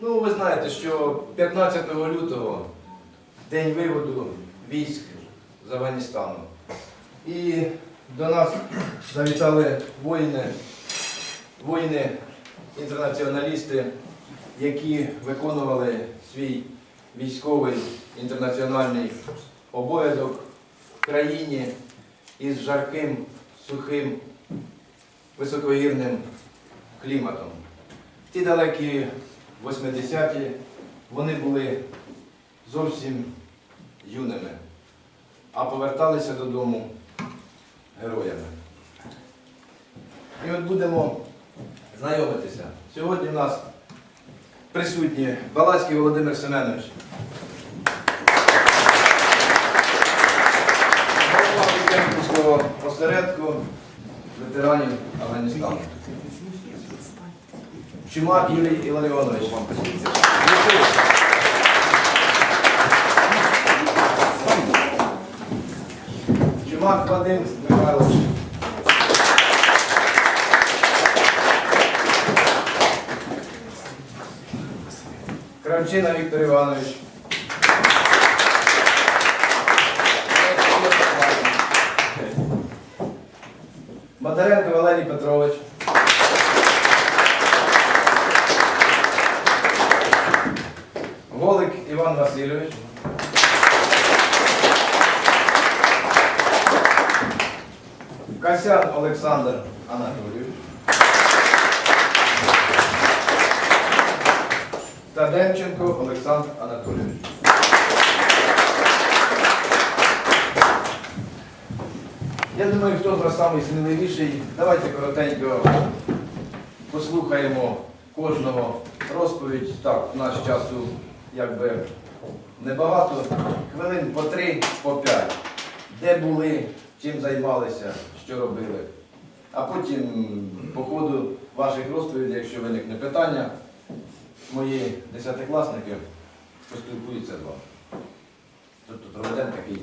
Ну, ви знаєте, що 15 лютого день виводу військ з Афганістану. І до нас завітали воїни, воїни, інтернаціоналісти, які виконували свій військовий інтернаціональний обов'язок в країні із жарким, сухим, високогірним кліматом. В ті далекі 80-ті вони були зовсім юними, а поверталися додому героями. І от будемо знайомитися. Сьогодні в нас присутні Балацький Володимир Семенович. Осередку ветеранів Афганістану. Чумак Юрій Іларіонович. Чумак Вадим Михайлович. Кравчина Віктор Іванович. Бондаренко Валерій Петрович. Іван Васильович. Касян Олександр Анатолійович. Та Демченко Олександр Анатолійович. Я думаю, хто з вас самий сміливіший, давайте коротенько послухаємо кожного розповідь. Так, у нас часу якби небагато, хвилин по три, по п'ять. Де були, чим займалися, що робили. А потім по ходу ваших розповідей, якщо виникне питання, мої десятикласники поспілкуються з вами. Тобто проведемо такий